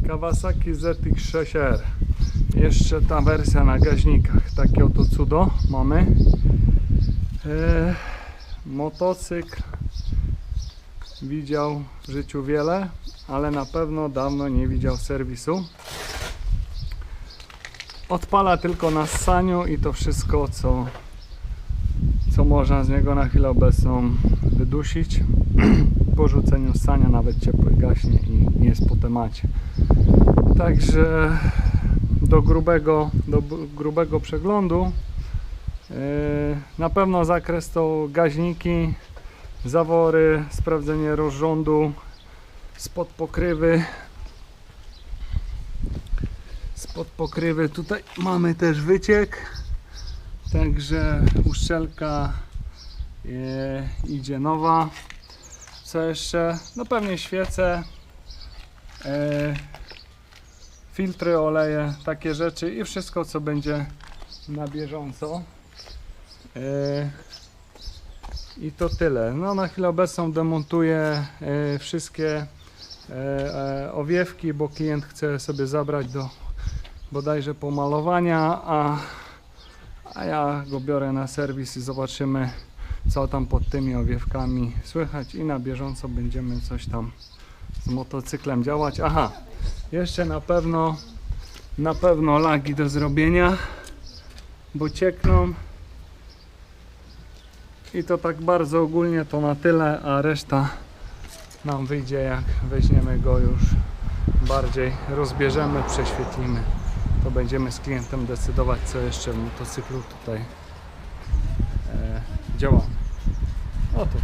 Kawasaki ZX6R. Jeszcze ta wersja na gaźnikach. Takie oto cudo mamy. E, motocykl widział w życiu wiele, ale na pewno dawno nie widział serwisu. Odpala tylko na ssaniu i to wszystko, co, co można z niego na chwilę obecną wydusić. Ssania nawet ciepły gaśnie i nie jest po temacie. Także do grubego, do grubego przeglądu. Yy, na pewno zakres to gaźniki, zawory, sprawdzenie rozrządu spod pokrywy. Spod pokrywy. Tutaj mamy też wyciek. Także uszczelka e, idzie nowa co jeszcze? no pewnie świece e, filtry, oleje, takie rzeczy i wszystko co będzie na bieżąco e, i to tyle. No na chwilę obecną demontuję e, wszystkie owiewki, bo klient chce sobie zabrać do bodajże pomalowania, a, a ja go biorę na serwis i zobaczymy co tam pod tymi owiewkami słychać i na bieżąco będziemy coś tam z motocyklem działać. Aha, jeszcze na pewno na pewno lagi do zrobienia, bo ciekną i to tak bardzo ogólnie to na tyle, a reszta nam wyjdzie jak weźmiemy go już bardziej, rozbierzemy, prześwietlimy. To będziemy z klientem decydować co jeszcze w motocyklu tutaj e, działamy. Oto.